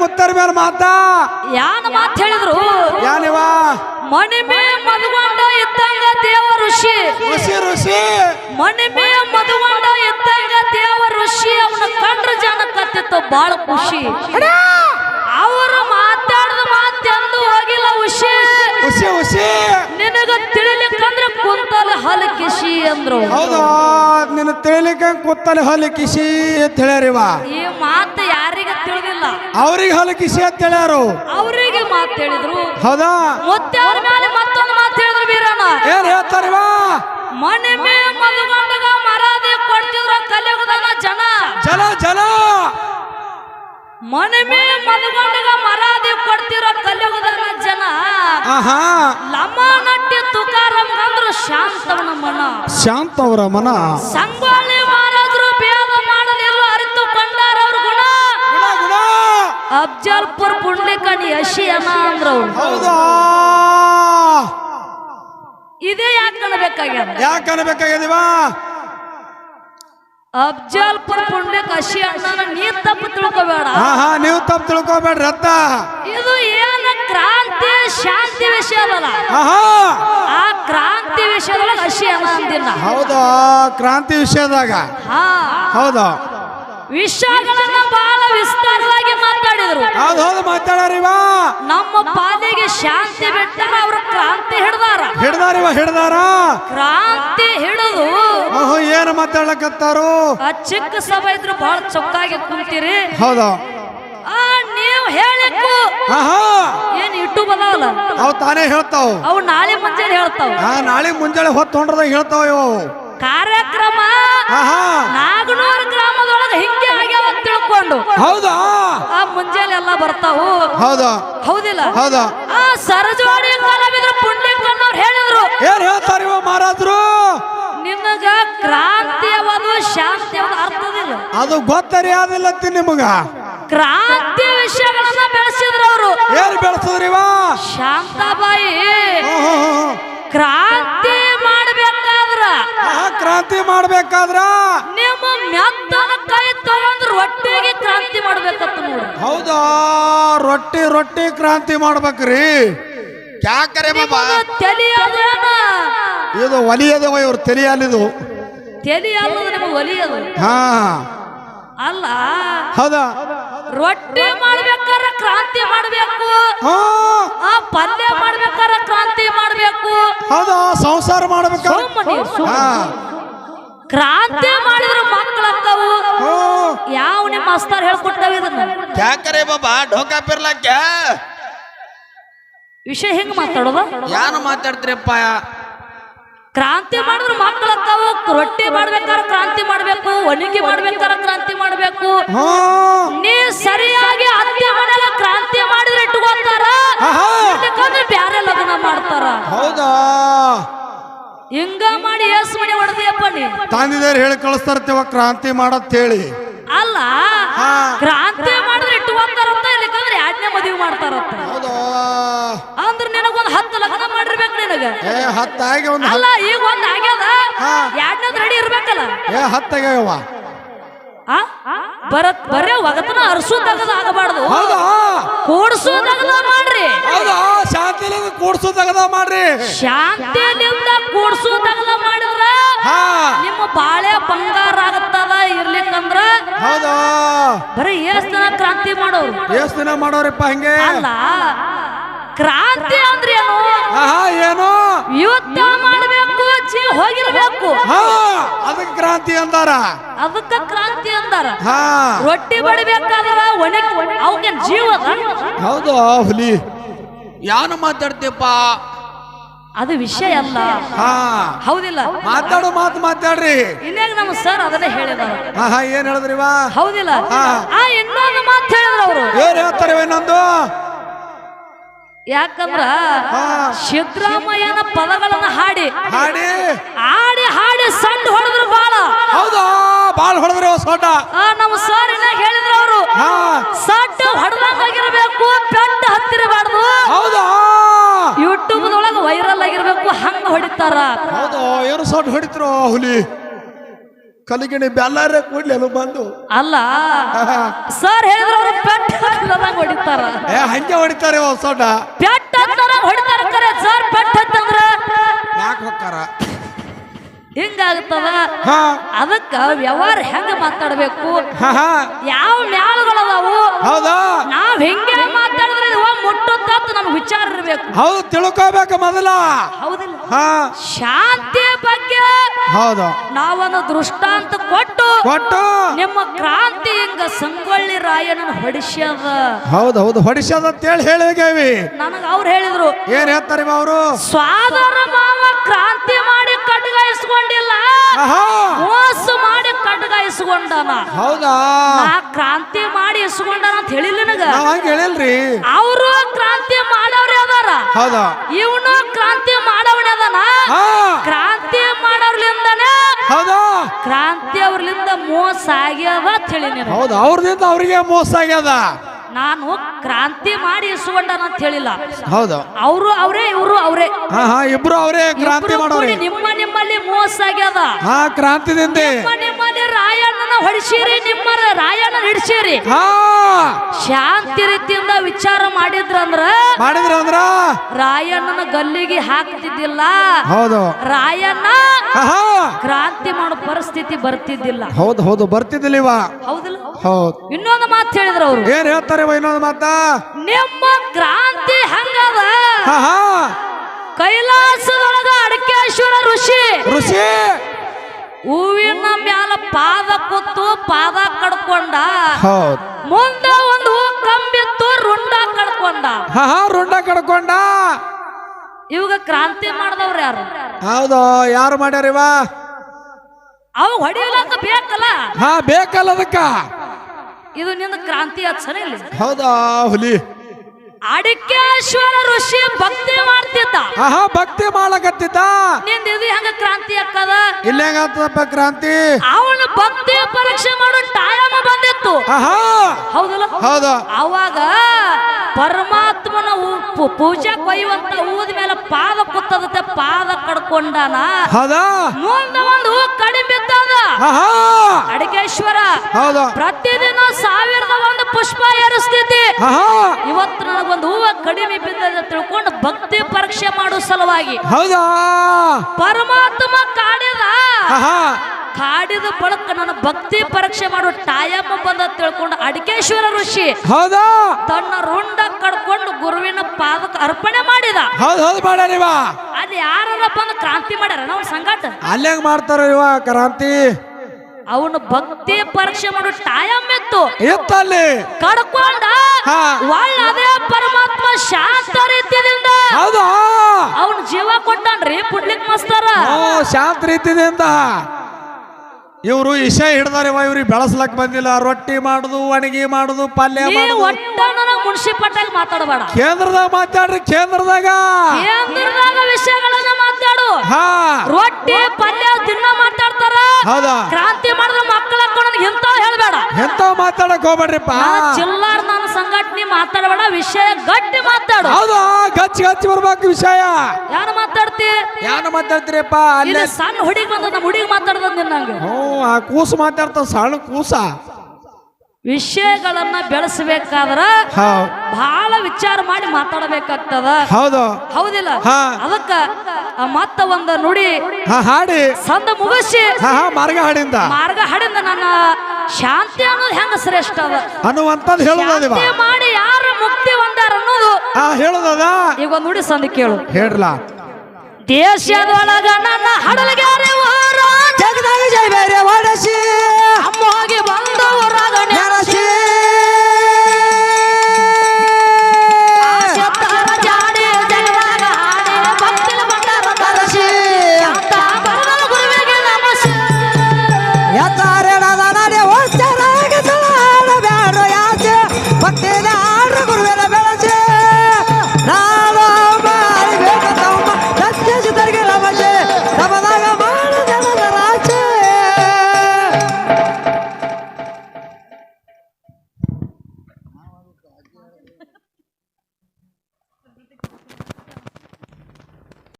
ಮುತ್ತರ ಮೇಲೆ ಮಾತಾ? ಯಾನ ಮಾತು ಹೇಳಿದ್ರು? ಯಾನಿವ ಮಣಿಮೆ ಮದುಗೊಂಡ ಇದ್ದಂಗ ದೇವ ಋಷಿ. ಋಷಿ ಋಷಿ. ಮಣಿಮೆ ಮದುಗೊಂಡ ಇದ್ದಂಗ ದೇವ ಋಷಿ. ಅವನ ಕಂಡ್ರ ಜನ ಕತ್ತಿತ್ತು ಬಾಳ ಖುಷಿ. ಅವರು ಮಾತಾಡಿದ ಮಾತೆಂದು ಹೋಗಿಲ್ಲ ಉಷಿ ಋಷಿ ಹುಸಿ ನಿನಗ ಹಲಕಿಸಿ ಅಂದ್ರು. ಹೌದು? ನಿನ್ನ ತಿಳಿಲಿಕ್ಕೆ ಕೂತಲ್ಲಿ ಹಲಕಿಸಿ ಅಂತ ಹೇಳ್ಯಾರಿವ ಈ ಮಾತು ಯಾರಿಗ ತಿಳಿದಿಲ್ಲ. ಅವ್ರಿಗೆ ಹಲಕಿಸಿ ಅಂತ ಹೇಳ್ಯಾರು. ಅವರಿಗೆ ಮಾತು ಹೇಳಿದ್ರು. ಹೌದಾ? ಮತ್ತೆ ಅವ್ರ ಮೇಲೆ ಮತ್ತೊಂದು ಮಾತು ಹೇಳಿದ್ರು ಬೀರಣ್ಣ ಏನ್ ಹೇಳ್ತಾರಿವ ಮಣಿಮೆ ಮದುಗೊಂಡಗ ಮರಾದಿ ಕೊಡ್ತಿದ್ರು ಕಲಿಯುಗದ ಜನ. ಜನ ಜಲ ಮಣಿಮೆ ಮದುಗೊಂಡಗ ಮರಾದಿ ಕೊಡ್ತಿರೋ ಕಲಿಯುಗದ ಜನ ಲಮ್ಮ ನಟ್ಟಿ ತುಕಾರಂ ಅಂದ್ರ ಶಾಂತವನ ಮನ. ಶಾಂತವರ ಮನ. ಸಂಗೊಳ್ಳಿ ಮಾರಾದ್ರು ಭೇದ ಮಾಡಲಿಲ್ಲ ಅರಿತುಕೊಂಡಾರ ಅವ್ರ ಗುಣ ಅಫ್ಜಲ್ಪುರ್ ಪುಂಡ್ಲಿಕಣಿ ಅಶಿ ಅನ ಅಂದ್ರು ಇದೇ ಯಾಕೆ ಅನ್ಬೇಕಾಗ್ಯದ ಯಾಕೆ ಅನ್ಬೇಕಾಗ್ಯದಿವ ಅಫ್ಜಲ್ಪುರ್ ಪುಂಡೆ ಕಶಿ ಅಣ್ಣನ ನೀ ತಪ್ಪು ತಿಳ್ಕೊಬೇಡ. ಹಾ ಹಾ ನೀವು ತಪ್ಪು ತಿಳ್ಕೊಬೇಡ್ರಿ ಅತ್ತ. ಇದು ಏನ ಕ್ರಾಂತಿ ಶಾಂತಿ ವಿಷಯ ಅಲ್ಲ ಆಹಾ ಆ ಕ್ರಾಂತಿ ವಿಷಯದೊಳಗೆ ಕಶಿ ಅಣ್ಣ ಅಂದಿಲ್ಲ ಹೌದಾ? ಕ್ರಾಂತಿ ವಿಷಯದಾಗ? ಹಾ. ಹೌದು? ವಿಷಯಗಳನ್ನ ಬಹಳ ವಿಸ್ತಾರವಾಗಿ ಮಾತಾಡಿದ್ರು. ಹೌದು ಹೌದು ಮಾತಾಡಾರಿವ ನಮ್ಮ ಪಾಲಿಗೆ ಶಾಂತಿ ಬಿಟ್ಟಾರ ಅವ್ರ ಕ್ರಾಂತಿ ಹಿಡ್ದಾರ. ಹಿಡ್ದಾರಿವ ಹಿಡ್ದಾರ? ಕ್ರಾಂತಿ ಹಿಡಿದು ಓಹೋ ಏನು ಮಾತಾಡ್ಲಕತ್ತಾರು? ಆ ಚಿಕ್ಕ ಸಭೆ ಇದ್ರು ಬಹಳ ಚೊಕ್ಕಾಗಿ ಕುಂತೀರಿ. ಹೌದಾ? ಆ ನೀವು ಹೇಳಿಕ್ಕು ಆಹಾ! ಏನ್ ಇಟ್ಟು ಬದಲ ಅವ್ ತಾನೇ ಹೇಳ್ತಾವ. ಅವು ನಾಳೆ ಮುಂಜಾನೆ ಹೇಳ್ತಾವ. ಹಾ ನಾಳೆ ಮುಂಜಾನೆ ಹೊತ್ತು ಹೊಂಡ್ರದಾಗ ಹೇಳ್ತಾವ ಇವು ಕಾರ್ಯಕ್ರಮ ಆಹಾ! ನಾಗನೂರು ಗ್ರಾಮದೊಳಗೆ ಹಿಂಗೆ ಆಗ್ಯಾವ ಅಂತ ತಿಳ್ಕೊಂಡು. ಹೌದಾ? ಆ ಮುಂಜಾನೆ ಎಲ್ಲ ಬರ್ತಾವು. ಹೌದಾ? ಹೌದಿಲ್ಲ? ಹೌದಾ? ಆ ಸರಜೋಡಿ ಕಲಾವಿದ್ರು ಪುಂಡ್ಲಿಕಣ್ಣವ್ರು ಹೇಳಿದ್ರು. ಏನ್ ಮಹಾರಾಜರು ನಿನಗ ಕ್ರಾಂತಿ ಯಾವುದು ಶಾಂತಿ ಯಾವುದು ಅರ್ಥದಿಲ್ಲ ಅದು ಗೊತ್ತರಿ ಆದಿಲ್ಲತ್ತಿ ನಿಮಗ. ಕ್ರಾಂತಿ ವಿಷಯಗಳನ್ನ ಬೆಳೆಸಿದ್ರು ಅವರು. ಏನ್ ಬೆಳೆಸಿದ್ರಿ ಶಾಂತಾಬಾಯಿ. ಕ್ರಾಂತಿ ಮಾಡ್ಬೇಕಾದ್ರ. ಆ ಕ್ರಾಂತಿ ಮಾಡ್ಬೇಕಾದ್ರ? ನಿಮ್ಮ ಮೆತ್ತನ ಕೈ ತಗೊಂಡ್ ರೊಟ್ಟಿಗೆ ಕ್ರಾಂತಿ ಮಾಡ್ಬೇಕಂತ ನೋಡ್ರಿ ಹೌದಾ? ರೊಟ್ಟಿ ರೊಟ್ಟಿ ಕ್ರಾಂತಿ ಮಾಡ್ಬೇಕ್ರಿ. ಯಾಕರೆ ಬಾಬಾ ತಲಿ ಅದೇನ ಇದು ಒಲಿಯದವ ಇವ್ರು ತಿಳಿಯಲ್ಲಿದು ತೆಲಿ ಅಲ್ಲದ ನಮಗೆ ಒಲಿಯದು ಅಲ್ಲ ಹೌದ? ರೊಟ್ಟಿ ಮಾಡ್ಬೇಕಾರ ಕ್ರಾಂತಿ ಮಾಡ್ಬೇಕು. ಪಲ್ಯ ಮಾಡ್ಬೇಕಾರ ಕ್ರಾಂತಿ ಮಾಡ್ಬೇಕು. ಹೌದಾ? ಸಂಸಾರ ಮಾಡ್ಬೇಕು? ಕ್ರಾಂತಿ ಮಾಡಿದ್ರು ಮಕ್ಕಳಂತವು ಯಾವ ನಿಮ್ಮ ಅಸ್ತಾರ ಹೇಳ್ಕೊಡ್ತಾವ ಇದನ್ನ? ಯಾಕರೆ ಬಾಬಾ ಢೋಕಾ ಪಿರ್ಲಕ್ಕ? ವಿಷಯ ಹೆಂಗ್ ಮಾತಾಡೋದು? ಯಾರು ಮಾತಾಡ್ತೀರಪ್ಪ? ಕ್ರಾಂತಿ ಮಾಡಿದ್ರೆ ಮಕ್ಕಳಾಗ್ತಾವು ರೊಟ್ಟಿ ಮಾಡ್ಬೇಕಾರ ಕ್ರಾಂತಿ ಮಾಡ್ಬೇಕು ಒಣಗಿ ಮಾಡ್ಬೇಕಾರ ಕ್ರಾಂತಿ ಮಾಡ್ಬೇಕು. ನೀ ಸರಿಯಾಗಿ ಅತ್ತೆ ಮಾಡಲ್ಲ ಕ್ರಾಂತಿ ಮಾಡಿದ್ರೆ ಇಟ್ಕೊಂತಾರ. ಬ್ಯಾರೆ ಲಗ್ನ ಮಾಡ್ತಾರ. ಹೌದಾ? ಹಿಂಗ ಮಾಡಿ ಎಸ್ ಮನೆ ಹೊಡೆದಿಯಪ್ಪ ನೀ. ತಂದಿದ್ದಾರೆ ಹೇಳಿ ಕಳಿಸ್ತಾರತ್ತೇವ ಕ್ರಾಂತಿ ಮಾಡತ್ ಹೇಳಿ ಅಲ್ಲ ಹಾ. ಕ್ರಾಂತಿ ಮಾಡಿದ್ರೆ ಇಟ್ಟು ಇಟ್ಕೊಂತಾರಂತ ಇಲ್ಲಿಕಂದ್ರೆ ಆಜ್ಞೆ ಮದುವೆ ಮಾಡ್ತಾರಂತ? ಅಂದ್ರೆ ಅಂದ್ರ ನಿನಗೊಂದು ಹತ್ತು ಲಗ್ನ ಮಾಡಿರ್ಬೇಕು ನಿನಗ. ಏ ಹತ್ತಾಗಿ ಒಂದು ಅಲ್ಲ ಈಗ ಒಂದ್ ಆಗ್ಯದ? ಹಾ. ಎರಡನೇದ್ ರೆಡಿ ಇರ್ಬೇಕಲ್ಲ? ಏ ಹತ್ತಾಗ್ಯಾವ. ಆ? ಬರತ್ ಬರೇ ಒಗತನ ಅರಸು ತಗದ ಆಗಬಾರ್ದು. ಹೌದಾ? ಕೂಡ್ಸು ತಗದ ಮಾಡ್ರಿ. ಹೌದಾ? ಶಾಂತಿಲಿಂದ ಕೂಡ್ಸು ತಗದ ಮಾಡ್ರಿ. ಶಾಂತಿಲಿಂದ ಕೂಡ್ಸು ತಗದ ಮಾಡಿದ್ರ ನಿಮ್ಮ ಬಾಳೆ ಬಂಗಾರ ಆಗತ್ತದ ಇರ್ಲಿಕ್ಕಂದ್ರ? ಹೌದಾ? ಬರೀ ಎಷ್ಟ್ ದಿನ ಕ್ರಾಂತಿ ಮಾಡೋರು. ಎಷ್ಟ್ ದಿನ ಮಾಡೋರಿಪ್ಪ ಹಂಗೆ. ಅಲ್ಲ ಕ್ರಾಂತಿ ಅಂದ್ರೆ ಏನು ಆಹಾ ಏನು? ಯುದ್ಧ ಮಾಡಬೇಕು ಹೋಗಿರಬೇಕು. ಹಾ ಅದಕ್ಕೆ ಕ್ರಾಂತಿ ಅಂದಾರ. ಅದಕ್ಕೆ ಕ್ರಾಂತಿ ಅಂದಾರ. ಹಾ. ರೊಟ್ಟಿ ಬಡಿಬೇಕಾದ್ರ ಒಣಗಿ ಅವಕ್ಕೆ ಜೀವ ಹೌದು ಹುಲಿ. ಯಾನು ಮಾತಾಡ್ತೀಯಪ್ಪ? ಅದು ವಿಷಯ ಅಲ್ಲ. ಹಾ. ಹೌದಿಲ್ಲ. ಮಾತಾಡೋ ಮಾತು ಮಾತಾಡ್ರಿ. ಇನ್ನಾಗ ನಮ್ಮ ಸರ್ ಅದನ್ನೇ ಹೇಳಿದ ಹಾ ಹಾ ಏನ್ ಹೇಳಿದ್ರಿವಾ? ಹೌದಿಲ್ಲ. ಆ ಇನ್ನೊಂದು ಮಾತು ಹೇಳಿದ್ರು ಅವರು. ಏನ್ ಹೇಳ್ತಾರೆ ಇನ್ನೊಂದು? ಯಾಕಂದ್ರ ಸಿದ್ದರಾಮಯ್ಯನ ಪದಗಳನ್ನ ಹಾಡಿ. ಹಾಡಿ. ಹಾಡಿ ಹಾಡಿ ಸಣ್ಣ ಹೊಡೆದ್ರು ಬಾಳ. ಹೌದಾ? ಬಾಳ ಹೊಡೆದ್ರೆ ಸೊಡ್ಡ ನಮ್ಮ ಸರ್ ಇನ್ನ ಹೇಳಿದ್ರು ಅವರು. ಸಡ್ಡ ಹೊಡೆದಂಗಾಗಿರ್ಬೇಕು ಪೆಟ್ಟ ಹತ್ತಿರಬಾರ್ದು. ಹೌದಾ? ಯೂಟ್ಯೂಬ್ ಒಳಗ ವೈರಲ್ ಆಗಿರ್ಬೇಕು ಹಂಗ ಹೊಡಿತಾರ. ಹೌದು? ಏನು ಸೊಡ್ಡ ಹೊಡಿತ್ರು ಹುಲಿ? ಕಲಿಗಿಣಿ ಬೆಲ್ಲಾರೆ ಕೂಡ್ಲಿ ಅದು ಬಂದು. ಅಲ್ಲ ಸರ್ ಹೇಳಿದ್ರು ಅವ್ರು ಪೆಟ್ ಹತ್ತದಂಗ ಹೊಡಿತಾರ. ಏ ಹಂಗೆ ಹೊಡಿತಾರೆ ಹೊಸೋಟ ಪೆಟ್ಟ ಹತ್ತದಂಗ ಹೊಡಿತಾರ ಕರೆ ಸರ್ ಪೆಟ್ ಹತ್ತಂದ್ರ? ಯಾಕೆ ಹೋಗ್ತಾರ ಹಿಂಗಾಗುತ್ತದ ಹಾ. ಅದಕ್ಕ ವ್ಯವಹಾರ ಹೆಂಗ ಮಾತಾಡ್ಬೇಕು? ಯಾವ ಮ್ಯಾಲ್ಗಳದಾವು? ಹೌದಾ? ನಾವ್ ಹೆಂಗೆ ಮಾತಾಡಿದ್ರೆ ಮುಟ್ಟುತ್ತ ನಮ್ಗೆ ವಿಚಾರ ಇರ್ಬೇಕು. ಹೌದು ತಿಳ್ಕೋಬೇಕು ಮೊದಲ. ಹೌದಿಲ್ಲ. ಶಾಂತಿಯ ಶಾಂತಿ ಬಗ್ಗೆ ಹೌದು. ನಾವೊಂದು ದೃಷ್ಟಾಂತ ಕೊಟ್ಟು ಕೊಟ್ಟು. ನಿಮ್ಮ ಕ್ರಾಂತಿ ಹಿಂಗ ಸಂಗೊಳ್ಳಿ ರಾಯಣ್ಣನ ಹೊಡಿಸ್ಯದ ಹೌದು ಹೌದು ಹೊಡಿಸ್ಯದ ಅಂತ ಹೇಳಿ ಹೇಳಿದೇವಿ. ನನಗ ಅವ್ರು ಹೇಳಿದ್ರು ಏನ್ ಹೇಳ್ತಾರೆ ಅವರು ಸ್ವಾದರ ಮಾವ ಕ್ರಾಂತಿ ಮಾಡಿ ಆಹಾ. ಮೋಸ ಮಾಡಿ ಖಡ್ಗ ಇಸ್ಕೊಂಡನ ಹೌದಾ? ನಾ ಕ್ರಾಂತಿ ಮಾಡಿ ಇಸ್ಕೊಂಡನ ಅಂತ ಹೇಳಿಲ್ಲ ನನಗ? ಹಂಗೆ ಹೇಳಿಲ್ರಿ. ಅವರು ಕ್ರಾಂತಿ ಮಾಡವ್ರಿ ಅದಾರ. ಹೌದಾ. ಇವನು ಕ್ರಾಂತಿ ಮಾಡವನೇ ಅದಾನ. ಕ್ರಾಂತಿ ಮಾಡೋರ್ಲಿಂದನೇ ಹೌದಾ. ಕ್ರಾಂತಿ ಅವ್ರಲಿಂದ ಮೋಸ ಆಗ್ಯದ ನೀನು. ಹೌದು ಅವ್ರದಿಂದ ಅವ್ರಿಗೆ ಮೋಸ ಆಗ್ಯದ. ನಾನು ಕ್ರಾಂತಿ ಮಾಡಿ ಇಸ್ಕೊಂಡನ ಅಂತ ಹೇಳಿಲ್ಲ. ಹೌದು. ಅವರು ಅವರೇ ಇವರು ಅವರೇ. ಹಾ ಹಾ ಇಬ್ರು ಅವರೇ ಕ್ರಾಂತಿ ಮಾಡೋರು. ನಿಮ್ಮ ನಿಮ್ಮಲ್ಲಿ ಮೋಸ ಆಗ್ಯದ. ಹಾ ಕ್ರಾಂತಿದಿಂದ. ರಾಯಣ್ಣನ ಹೊಡಿಸಿರಿ ನಿಮ್ಮ ರಾಯಣ್ಣ ಹಿಡಿಸಿರಿ. ಹಾ. ಶಾಂತಿ ರೀತಿಯಿಂದ ವಿಚಾರ ಮಾಡಿದ್ರಂದ್ರ ಮಾಡಿದ್ರ ಅಂದ್ರ ರಾಯಣ್ಣನ ಗಲ್ಲಿಗೆ ಹಾಕ್ತಿದ್ದಿಲ್ಲ. ಹೌದು. ರಾಯಣ್ಣ ಆಹಾ ಕ್ರಾಂತಿ ಮಾಡೋ ಪರಿಸ್ಥಿತಿ ಬರ್ತಿದ್ದಿಲ್ಲ. ಹೌದು ಹೌದು ಬರ್ತಿದ್ದಿಲ್ಲ ಇವ. ಹೌದಿಲ್ಲ? ಹೌದು. ಇನ್ನೊಂದು ಮಾತು ಹೇಳಿದ್ರು ಅವರು. ಏನ್ ಹೇಳ್ತಾರೆ ಇವ ಇನ್ನೊಂದು ಮಾತ? ನಿಮ್ಮ ಕ್ರಾಂತಿ ಹಂಗದ? ಹಾ ಹಾ. ಕೈಲಾಸದೊಳಗ ಅಡಕೇಶ್ವರ ಋಷಿ. ಋಷಿ. ಹೂವಿನ ಮ್ಯಾಲ ಪಾದ ಕೂತು ಪಾದ ಕಡ್ಕೊಂಡ ಹೌದು. ಮುಂದೆ ಒಂದು ಹೂ ಕಂಬಿತ್ತು ರುಂಡ ಕಡ್ಕೊಂಡ. ಹಾ ರುಂಡ ಕಡ್ಕೊಂಡ. ಇವಾಗ ಕ್ರಾಂತಿ ಮಾಡಿದವ್ರು ಯಾರು? ಹೌದು ಯಾರು ಮಾಡ್ಯಾರ ಇವ? ಅವ್ ಹೊಡಿಲಕ್ಕ ಬೇಕಲ್ಲ? ಹಾ ಬೇಕಲ್ಲ ಅದಕ್ಕ. ಇದು ನಿನ್ನ ಕ್ರಾಂತಿ ಹಚ್ಚನ ಇಲ್ಲಿ. ಹೌದಾ ಹುಲಿ. ಅಡಿಕೆ ಋಷಿ ಭಕ್ತಿ ಆಹಾ ಭಕ್ತಿ ಮಾಡಕತ್ತಿದ್ದ. ನಿಂದ ಇದು ಹೆಂಗ ಕ್ರಾಂತಿ ಅಕ್ಕದ. ಇಲ್ಲ ಕ್ರಾಂತಿ? ಅವನು ಭಕ್ತಿ ಪರೀಕ್ಷೆ ಮಾಡೋ ಟೈಮ್ ಬಂದಿತ್ತು. ಆಹಾ. ಹೌದಲ್ಲ? ಹೌದು. ಅವಾಗ ಪರಮಾತ್ಮನ ಪೂಜಾ ಕೊಯ್ಯುವಂತ ಹೂದ ಮೇಲೆ ಪಾದ ಕುತ್ತದತ್ತೆ ಪಾದ ಕಡ್ಕೊಂಡಾನ. ಮುಂದ ಒಂದು ಹೂ ಕಡಿಮೆ ಬಿದ್ದದ ಆಹಾ! ಅಡಿಕೇಶ್ವರ ಪ್ರತಿದಿನ ಸಾವಿರದ ಒಂದು ಪುಷ್ಪ ಏರಿಸ್ತಿದ್ದಿ ಆಹಾ! ಇವತ್ತು ನನಗೊಂದು ಹೂವ ಕಡಿಮೆ ಬಿದ್ದದ ತಿಳ್ಕೊಂಡು ಭಕ್ತಿ ಪರೀಕ್ಷೆ ಮಾಡೋ ಸಲುವಾಗಿ. ಹೌದಾ? ಪರಮಾತ್ಮ ಕಾಡಿದ ಕಾಡಿದ ಬಳಕ ನನ್ನ ಭಕ್ತಿ ಪರೀಕ್ಷೆ ಮಾಡೋ ಟಾಯಮ್ಮ ಬಂದ ತಿಳ್ಕೊಂಡು ಅಡಿಕೇಶ್ವರ ಋಷಿ ಹೌದಾ? ತನ್ನ ರುಂಡ ಕಡ್ಕೊಂಡು ಗುರುವಿನ ಪಾದಕ್ಕೆ ಅರ್ಪಣೆ ಮಾಡಿದ. ಹೌದು ಹೌದು ಮಾಡ್ಯಾರ ಇವ. ಅಲ್ಲಿ ಯಾರ ಬಂದು ಕ್ರಾಂತಿ ಮಾಡ್ಯಾರ ನಾವು ಸಂಗಾಟ ಅಲ್ಲಿ ಹೆಂಗ್ ಮಾಡ್ತಾರ ಇವ ಕ್ರಾಂತಿ? ಅವನು ಭಕ್ತಿ ಪರೀಕ್ಷೆ ಮಾಡೋ ಟಾಯಮ್ ಇತ್ತು. ಇತ್ತಲ್ಲಿ ಕಡ್ಕೊಂಡ ಹಾ. ಒಳ್ಳ ಅದೇ ಪರಮಾತ್ಮ ಶಾಂತ ರೀತಿಯಿಂದ. ಹೌದಾ? ಅವನ ಜೀವ ಕೊಟ್ಟಾನ್ರಿ ಪುಡ್ಲಿಕ್ ಮಸ್ತಾರ. ಓ ಶಾಂತ ರೀತಿಯಿಂದ. ಇವರು ಇಷ ಹಿಡ್ದಾರೆ ಇವ ಇವ್ರಿಗೆ ಬೆಳಸ್ಲಕ್ ಬಂದಿಲ್ಲ. ರೊಟ್ಟಿ ಮಾಡುದು ಒಣಗಿ ಮಾಡುದು ಪಲ್ಯ ಮಾಡುದು. ಒಟ್ಟ ನನಗ ಮುನ್ಸಿಪಟ್ಟಾಗ ಮಾತಾಡಬೇಡ. ಕೇಂದ್ರದಾಗ ಮಾತಾಡ್ರಿ ಕೇಂದ್ರದಾಗ. ಕೇಂದ್ರದಾಗ ವಿಷಯಗಳನ್ನ ಮಾತಾಡು. ಹಾ. ರೊಟ್ಟಿ ಪಲ್ಯ ಮಾತಾಡ್ತಾರ ಹೌದಾ? ಕ್ರಾಂತಿ ಮಾಡಿದ್ರೆ ಮಕ್ಕಳ ನನಗೆ ಇಂತ ಹೇಳ್ಬೇಡ. ಎಂತ ಮಾತಾಡಕ್ ಹೋಗ್ಬೇಡ್ರಿಪ್ಪ. ಚಿಲ್ಲಾರ್ ನಾನು ಸಂಘಟನೆ ಮಾತಾಡಬೇಡ ವಿಷಯ ಗಟ್ಟಿ ಮಾತಾಡು. ಹೌದಾ ಗಚ್ಚ ಗಚ್ಚಿ ಬರ್ಬೇಕು ವಿಷಯ. ಯಾರು ಮಾತಾಡ್ತಿ? ಯಾರು ಮಾತಾಡ್ತೀರಪ್ಪ? ಅಲ್ಲಿ ಸಣ್ಣ ಹುಡುಗಿ ಬಂದ ನಮ್ಮ ಹುಡುಗಿ ಮಾತಾಡ್ದ ನಿನ್ನಂಗ ಹ್ಞೂ ಆ ಕೂಸು ಮಾತಾಡ್ತಾವ ಸಣ್ಣ ಕೂಸ. ವಿಷಯಗಳನ್ನ ಬೆಳೆಸಬೇಕಾದ್ರ ಬಹಳ ವಿಚಾರ ಮಾಡಿ ಮಾತಾಡಬೇಕಾಗ್ತದ. ಹೌದು. ಹೌದಿಲ್ಲ? ಹಾ. ಅದಕ್ಕ ಮತ್ತ ಒಂದ ನುಡಿ. ಹಾ ಹಾಡಿ. ಸಂದ ಮುಗಿಸಿ. ಹಾ ಮಾರ್ಗ ಹಾಡಿಂದ ಮಾರ್ಗ ಹಾಡಿಂದ ನನ್ನ ಶಾಂತಿ ಅನ್ನೋದು ಹೆಂಗ ಶ್ರೇಷ್ಠ ಅದ. ಅನ್ನುವಂತ ಹೇಳೋದಿವ ಮಾಡಿ ಯಾರು ಮುಕ್ತಿ ಹೊಂದಾರ ಅನ್ನೋದು ಹಾ ಈಗ ಒಂದ್ ನುಡಿ ಸಂದ ಕೇಳು. ಹೇಳ ದೇಶದೊಳಗ ನನ್ನ ಹಡಲಗ್ಯಾರೆ ವಾರ ಜಗದಾಗ ಜೈ ಬೇರೆ ಹೊಡೆಸಿ ಅಮ್ಮೋಗಿ ಬಂದವರಾಗ